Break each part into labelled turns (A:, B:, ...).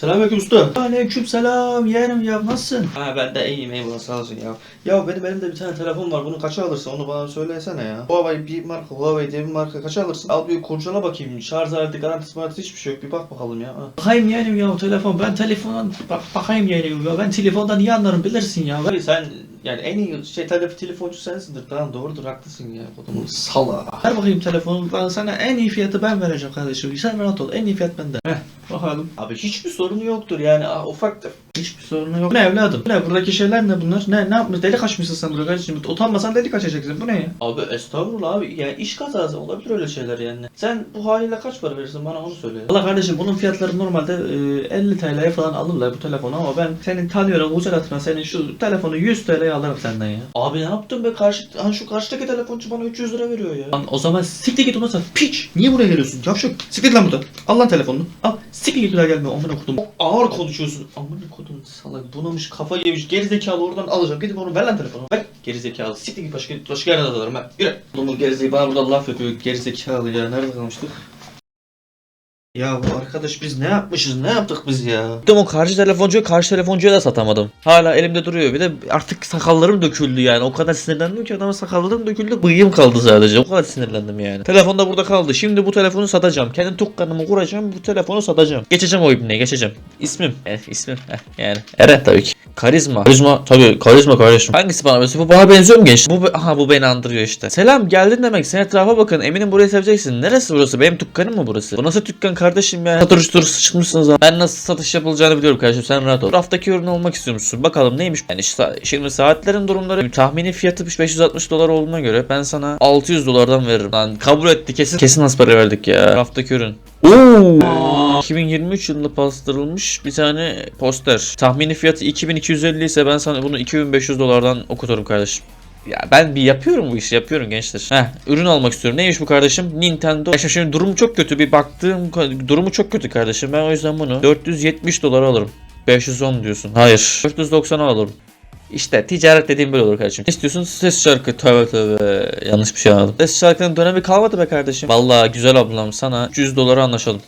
A: Selamünaleyküm usta. Aleyküm selam yeğenim ya nasılsın? Ha ben de iyiyim eyvallah sağ olsun ya. Ya benim elimde bir tane telefon var bunu kaça alırsın onu bana söylesene ya. Huawei bir marka Huawei diye bir marka kaça alırsın? Al bir kurcala bakayım şarj aleti garantisi marantisi hiçbir şey yok bir bak bakalım ya. Ha. Bakayım yeğenim ya o telefon ben telefondan bak bakayım yeğenim ya ben telefondan iyi anlarım bilirsin ya. Hayır sen yani en iyi şey telefon telefoncu sensindir tamam doğrudur haklısın ya kodumun sala. Ver bakayım telefonu ben sana en iyi fiyatı ben vereceğim kardeşim sen rahat ol en iyi fiyat bende. Heh bakalım. Abi hiçbir sorunu yoktur yani ah, ufak hiçbir sorunu yok. Ne evladım? Ne buradaki şeyler ne bunlar? Ne ne yapmış? Delik açmışsın sen burada kardeşim. Utanmasan delik açacaksın. Bu ne ya? Abi estağfurullah abi. Yani iş kazası olabilir öyle şeyler yani. Sen bu haliyle kaç para verirsin bana onu söyle. Valla kardeşim bunun fiyatları normalde e, 50 TL'ye falan alırlar bu telefonu ama ben senin tanıyorum ucuz atma senin şu telefonu 100 TL'ye alırım senden ya. Abi ne yaptın be karşı hani şu karşıdaki telefoncu bana 300 lira veriyor ya. Lan o zaman siktir git ona sat. Piç. Niye buraya geliyorsun? Yavşak. Siktir lan buradan. Al lan telefonunu. Al. Siktir git buraya gelme. Amına kodum. Ağır konuşuyorsun. Amına kodum salak. Bunamış kafa yemiş. Geri zekalı oradan alacağım. Gidip onu ver lan telefonu. Ver. Geri zekalı. Siktir git başka, başka yerden alırım ben. Yürü. Oğlum geri zekalı. Bana burada laf yapıyor. Geri zekalı ya. Nerede kalmıştık? Ya bu arkadaş biz ne yapmışız? Ne yaptık biz ya?
B: Gittim o karşı telefoncuya karşı telefoncuya da satamadım. Hala elimde duruyor. Bir de artık sakallarım döküldü yani. O kadar sinirlendim ki adama sakallarım döküldü. Bıyığım kaldı sadece. O kadar sinirlendim yani. Telefon da burada kaldı. Şimdi bu telefonu satacağım. Kendi tukkanımı kuracağım. Bu telefonu satacağım. Geçeceğim o ibneye geçeceğim. İsmim. Eh, ismim. Heh, yani. Eren tabii ki. Karizma. Karizma tabii karizma kardeşim. Hangisi bana benziyor? Bu bana benziyor mu genç? Bu aha bu beni andırıyor işte. Selam geldin demek. Sen etrafa bakın. Eminim burayı seveceksin. Neresi burası? Benim dükkanım mı burası? Bu nasıl dükkan kardeşim ya? Satır üstür sıçmışsınız ha. Ben nasıl satış yapılacağını biliyorum kardeşim. Sen rahat ol. Raftaki ürün olmak istiyormuşsun. Bakalım neymiş? Yani şimdi saatlerin durumları tahmini fiyatı 560 dolar olduğuna göre ben sana 600 dolardan veririm. Lan kabul etti kesin. Kesin az para verdik ya. Raftaki ürün. Oo. 2023 yılında bastırılmış bir tane poster. Tahmini fiyatı 2250 ise ben sana bunu 2500 dolardan okuturum kardeşim. Ya ben bir yapıyorum bu işi yapıyorum gençler. Heh ürün almak istiyorum. Neymiş bu kardeşim? Nintendo. Ya şimdi durumu çok kötü. Bir baktığım durumu çok kötü kardeşim. Ben o yüzden bunu 470 dolara alırım. 510 diyorsun. Hayır. 490'a alırım. İşte ticaret dediğim böyle olur kardeşim. Ne istiyorsun? Ses şarkı. Tövbe tövbe. Yanlış bir şey anladım. Ses şarkının dönemi kalmadı be kardeşim. Vallahi güzel ablam sana 300 dolara anlaşalım.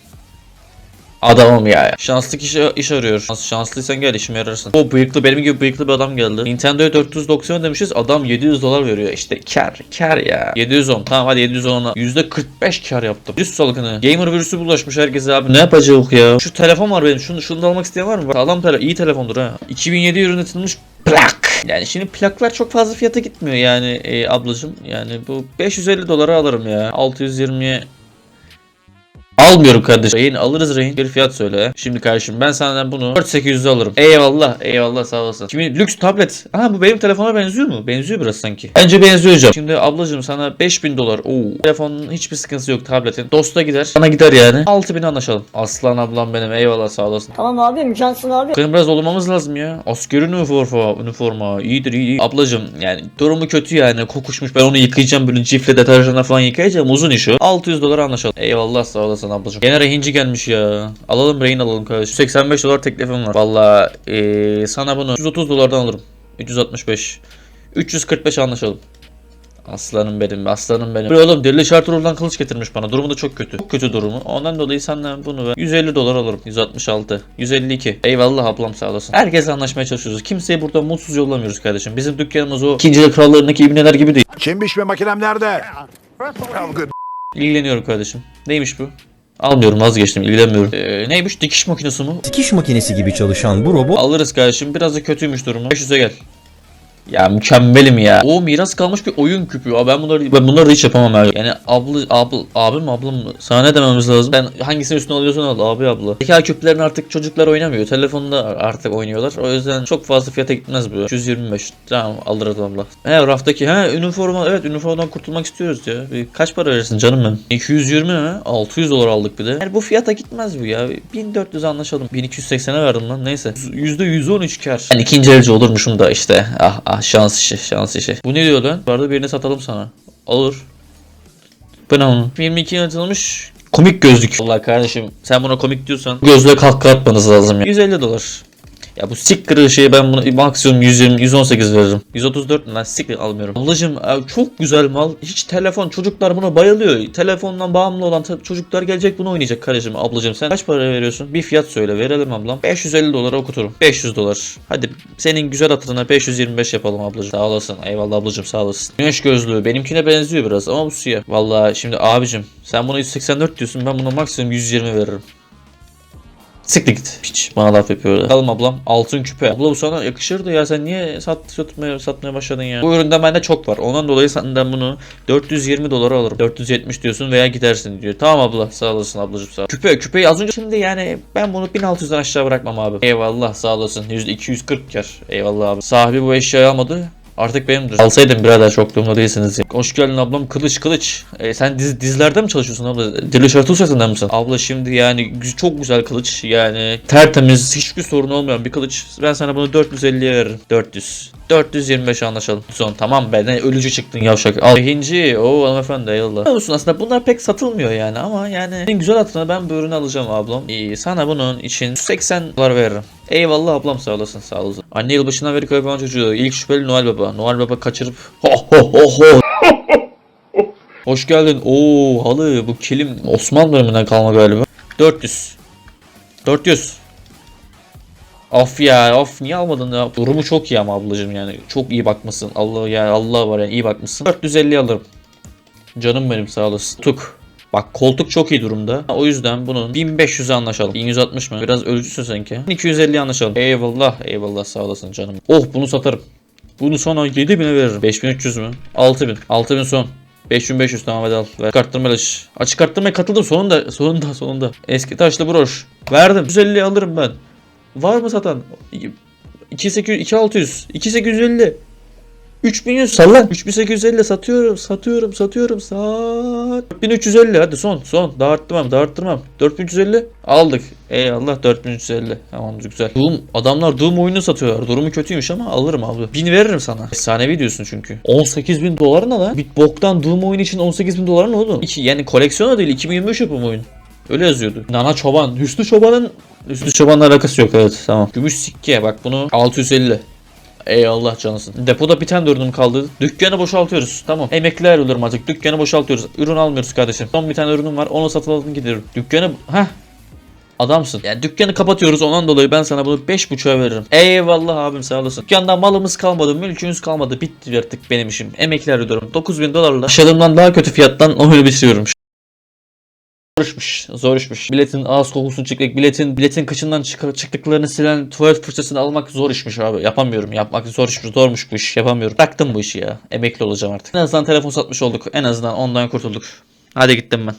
B: Adamım ya. Şanslı kişi iş arıyor. Şans, şanslıysan gel işime yararsın. O bıyıklı benim gibi bıyıklı bir adam geldi. Nintendo'ya 490 demişiz. Adam 700 dolar veriyor. İşte kar kar ya. 710. Tamam hadi 710'a. %45 kar yaptım. Yüz salgını. Gamer virüsü bulaşmış herkese abi. Ne yapacağız ya? Şu telefon var benim. Şunu, şunu da almak isteyen var mı? Sağlam telefon. iyi telefondur ha. 2007 üretilmiş plak. Yani şimdi plaklar çok fazla fiyata gitmiyor yani e, ablacım. Yani bu 550 dolara alırım ya. 620'ye Almıyorum kardeşim. Rehin alırız rehin. Bir fiyat söyle. Şimdi kardeşim ben senden bunu 4800'e alırım. Eyvallah. Eyvallah sağ olasın. Şimdi lüks tablet. Aha bu benim telefona benziyor mu? Benziyor biraz sanki. Bence benziyor hocam. Şimdi ablacığım sana 5000 dolar. Oo. Telefonun hiçbir sıkıntısı yok tabletin. Dosta gider. Bana gider yani. 6000 anlaşalım. Aslan ablam benim. Eyvallah sağ olasın.
C: Tamam abi mükemmelsin abi.
B: Benim biraz olmamız lazım ya. Askeri üniforma, üniforma. İyidir iyi, iyi. Ablacım yani durumu kötü yani. Kokuşmuş. Ben onu yıkayacağım böyle cifle deterjanla falan yıkayacağım. Uzun iş o. 600 dolar anlaşalım. Eyvallah sağ olasın ablacım. Gene rehinci gelmiş ya. Alalım rehin alalım kardeşim. 85 dolar teklifim var. Valla ee, sana bunu 130 dolardan alırım. 365. 345 anlaşalım. Aslanım benim, aslanım benim. Buraya oğlum Dirli Şarturul'dan kılıç getirmiş bana. Durumu da çok kötü. Çok kötü durumu. Ondan dolayı senden bunu ben 150 dolar alırım. 166. 152. Eyvallah ablam sağ olasın. Herkesle anlaşmaya çalışıyoruz. Kimseyi burada mutsuz yollamıyoruz kardeşim. Bizim dükkanımız o ikinci krallarındaki ibneler gibi değil.
D: Çimbiş ve makinem nerede?
B: İlgileniyorum kardeşim. Neymiş bu? Almıyorum vazgeçtim ilgilenmiyorum. Ee, neymiş dikiş makinesi mi?
E: Dikiş makinesi gibi çalışan bu robot
B: Alırız kardeşim biraz da kötüymüş durumu. 500'e gel. Ya mükemmelim ya. O miras kalmış bir oyun küpü. Abi ben bunları ben bunları hiç yapamam abi. Yani abla abla abim ablam mı? Sana ne dememiz lazım? Ben hangisini üstüne alıyorsan al abi abla. Zeka küplerini artık çocuklar oynamıyor. Telefonda artık oynuyorlar. O yüzden çok fazla fiyata gitmez bu. 125. Tamam alırız abla. He raftaki he üniforma evet üniformadan kurtulmak istiyoruz ya. Bir kaç para verirsin canım ben? 220 mi? 600 dolar aldık bir de. Yani bu fiyata gitmez bu ya. 1400 anlaşalım. 1280'e verdim lan neyse. %113 kar. Yani ikinci elci olurmuşum da işte. Ah ah şans işi şans işi. Bu ne diyor lan? Bu arada birini satalım sana. Olur. Bu ne onun? 22 yaratılmış komik gözlük. Allah kardeşim sen buna komik diyorsan gözlüğe kahkaha atmanız lazım ya. 150 dolar. Ya bu sticker şeyi ben bunu maksimum 120 118 veririm. 134 mi lan sticker almıyorum. Ablacım e, çok güzel mal. Hiç telefon çocuklar buna bayılıyor. Telefondan bağımlı olan çocuklar gelecek bunu oynayacak kardeşim. Ablacım sen kaç para veriyorsun? Bir fiyat söyle verelim ablam. 550 dolara okuturum. 500 dolar. Hadi senin güzel hatırına 525 yapalım ablacım. Sağ olasın. Eyvallah ablacım sağ olasın. Güneş gözlüğü benimkine benziyor biraz ama bu siyah. Vallahi şimdi abicim sen buna 184 diyorsun ben buna maksimum 120 veririm. Siktir git. Hiç bana laf yapıyor. öyle. Bakalım ablam. Altın küpe. Abla bu sana yakışırdı ya. Sen niye sat, satmaya, satmaya başladın ya? Bu üründe bende çok var. Ondan dolayı senden bunu 420 dolara alırım. 470 diyorsun veya gidersin diyor. Tamam abla. Sağ olasın ablacığım sağ ol. Küpe. Küpeyi az önce şimdi yani ben bunu 1600'den aşağı bırakmam abi. Eyvallah sağ olasın. %240 kar. Eyvallah abi. Sahibi bu eşyayı almadı. Artık benimdir. Alsaydım birader çok durumda değilsiniz ya. Hoş geldin ablam. Kılıç kılıç. E, sen diz, dizilerde mi çalışıyorsun abla? Dili şartı setinde misin? Abla şimdi yani çok güzel kılıç. Yani tertemiz hiçbir sorun olmayan bir kılıç. Ben sana bunu 450'ye veririm. 400. 425 anlaşalım. Son tamam be ne ölücü çıktın yavşak. Al. Hinci. Oo hanımefendi eyvallah. Biliyor musun aslında bunlar pek satılmıyor yani ama yani en güzel hatırına ben bu ürünü alacağım ablam. İyi sana bunun için 80 dolar veririm. Eyvallah ablam sağ olasın sağ olasın. Anne yılbaşından beri kaybolan çocuğu. İlk şüpheli Noel Baba. Noel Baba kaçırıp ho ho ho ho. Hoş geldin. Oo halı bu kilim Osmanlı döneminden kalma galiba. 400. 400. Of ya of niye almadın ya? Durumu çok iyi ama ablacım yani. Çok iyi bakmışsın. Allah ya Allah var ya iyi bakmışsın. 450 alırım. Canım benim sağ olasın. Tuk. Bak koltuk çok iyi durumda. O yüzden bunun 1500'e anlaşalım. 1160 mı? Biraz ölçüsün sanki. 250 anlaşalım. Eyvallah. Eyvallah sağ olasın canım. Oh bunu satarım. Bunu sana 7000'e veririm. 5300 mü? 6000. 6000 son. 5500 tamam hadi al. Ver. Çıkarttırma ilaç. Açık çıkarttırmaya katıldım sonunda. Sonunda sonunda. Eski taşlı broş. Verdim. 150 alırım ben. Var mı satan? 2800 2600 2850 3100 salla 3850 satıyorum satıyorum satıyorum. Sat. 4350 hadi son son. Dağıttırmam. dağıttırmam 4350 aldık. Eyvallah 4350 tamam güzel. Doom adamlar Doom oyunu satıyorlar. Durumu kötüymüş ama alırım abi. 1000 veririm sana. Efsanevi diyorsun çünkü. 18000 dolar ne lan? Bir boktan Doom oyunu için 18000 dolar ne oğlum? İki, yani koleksiyona değil 2025 yapım oyun. Öyle yazıyordu. Nana Çoban. Hüsnü Çoban'ın Hüsnü Çoban'la alakası yok evet tamam. Gümüş sikke bak bunu 650. Eyvallah canısın. Depoda bir tane ürünüm kaldı. Dükkanı boşaltıyoruz. Tamam. Emekli ayrılırım artık. Dükkanı boşaltıyoruz. Ürün almıyoruz kardeşim. Son bir tane ürünüm var. Onu satın alın giderim. Dükkanı... Heh. Adamsın. Yani dükkanı kapatıyoruz ondan dolayı ben sana bunu 5.5'a veririm. Eyvallah abim sağ olasın. Dükkanda malımız kalmadı, mülkümüz kalmadı. Bitti artık benim işim. Emekli arıyorum. 9000 dolarla. Yaşadığımdan daha kötü fiyattan oyunu bitiriyorum. İşmiş. Zor işmiş. Biletin ağız kokusunu çekmek, biletin biletin kıçından çık- çıktıklarını silen tuvalet fırçasını almak zor işmiş abi. Yapamıyorum. Yapmak zor işmiş. Zormuş bu iş. Yapamıyorum. Bıraktım bu işi ya. Emekli olacağım artık. En azından telefon satmış olduk. En azından ondan kurtulduk. Hadi gittim ben.